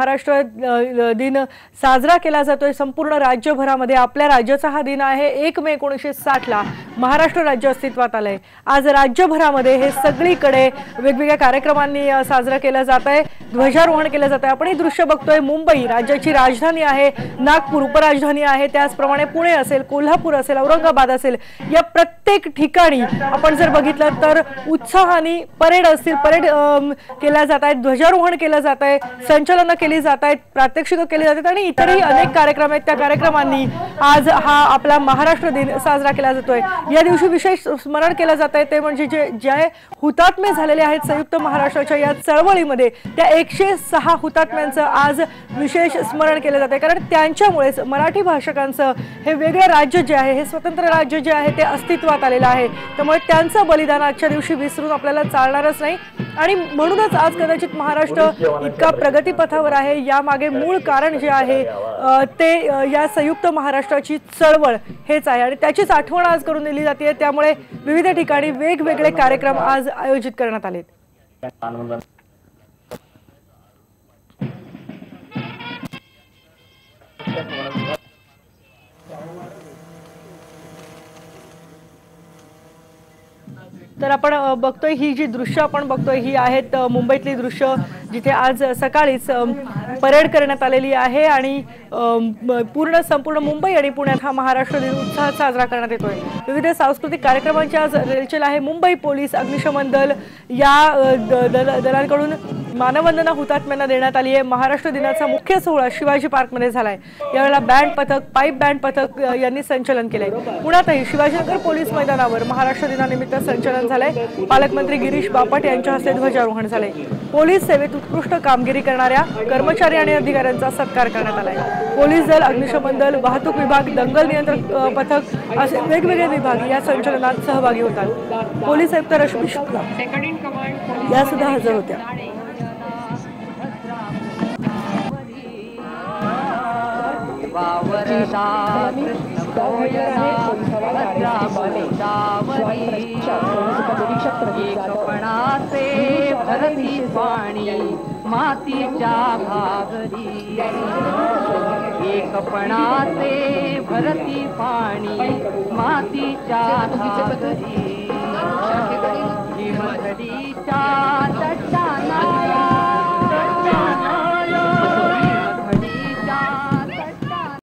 महाराष्ट्र दिन साजरा केला जातोय. संपूर्ण राज्यभरामध्ये आपल्या राज्याचा हा दिन आहे. एक मे एकोणीसशे साठला महाराष्ट्र राज्य अस्तित्वात आलंय. आज राज्यभरामध्ये हे सगळीकडे वेगवेगळ्या कार्यक्रमांनी साजरं केलं जात आहे ध्वजारोहण केलं जात आहे आपण हे दृश्य बघतोय. मुंबई राज्याची राजधानी आहे. नागपूर उपराजधानी आहे. त्याचप्रमाणे पुणे असेल कोल्हापूर असेल औरंगाबाद असेल या प्रत्येक प्रत्येक ठिकाणी आपण जर बघितलं तर उत्साहाने परेड असतील परेड केल्या जात आहेत ध्वजारोहण केलं जात आहे संचलनं केली जात आहेत प्रात्यक्षिकं केली जातात आणि इतरही अनेक कार्यक्रम आहेत. त्या कार्यक्रमांनी आज हा आपला महाराष्ट्र दिन साजरा केला जातोय. या दिवशी विशेष स्मरण केलं जात आहे. ते म्हणजे जे जे हुतात्मे झालेले आहेत संयुक्त महाराष्ट्राच्या या चळवळीमध्ये त्या एकशे सहा हुतात्म्यांचं आज विशेष स्मरण केलं जात आहे. कारण त्यांच्यामुळेच मराठी भाषकांचं हे वेगळं राज्य जे आहे हे स्वतंत्र राज्य जे आहे ते अस्तित्वात आलेलं आहे. त्यामुळे त्यांचं बलिदान आजच्या दिवशी विसरून आपल्याला चालणारच नाही. आणि म्हणूनच आज कदाचित महाराष्ट्र इतका प्रगतीपथावर आहे. यामागे मूळ कारण जे आहे ते या संयुक्त महाराष्ट्राची चळवळ हेच आहे. आणि त्याचीच आठवण आज करून दिली जाते. त्यामुळे विविध ठिकाणी वेगवेगळे कार्यक्रम आज आयोजित करण्यात आलेत. तर आपण बघतोय ही जी दृश्य आपण बघतोय ही आहेत मुंबईतली दृश्य जिथे आज सकाळीच परेड करण्यात आलेली आहे आणि पूर्ण संपूर्ण मुंबई आणि पुण्यात हा महाराष्ट्र दिन उत्साहात साजरा करण्यात येतोय. विविध सांस्कृतिक कार्यक्रमांची आज रेलचेल आहे. मुंबई पोलीस अग्निशमन दल या द- दल- दलांकडून मानवंदना हुतात्म्यांना देण्यात आली आहे. महाराष्ट्र दिनाचा मुख्य सोहळा शिवाजी पार्कमध्ये झालाय. यावेळेला बँड पथक पाईप बँड पथक यांनी संचलन केलंय. पुण्यातही शिवाजीनगर पोलीस मैदानावर महाराष्ट्र दिनानिमित्त संचलन झालंय. पालकमंत्री गिरीश बापट यांच्या हस्ते ध्वजारोहण झालंय. पोलीस सेवेत उत्कृष्ट कामगिरी करणाऱ्या कर्मचारी आणि अधिकाऱ्यांचा सत्कार करण्यात आलाय. पोलीस दल अग्निशमन दल वाहतूक विभाग दंगल नियंत्रण पथक असे वेगवेगळे विभाग या संचलनात सहभागी होतात. पोलीस आयुक्त रश्मी शुक्ला. या सुद्धा हजर होत्या. वावरदा एकपणाचे भरती पाणी मातीच्या भागरी एकपणाचे भरती पाणी मातीच्या भागरी हिमधडीच्या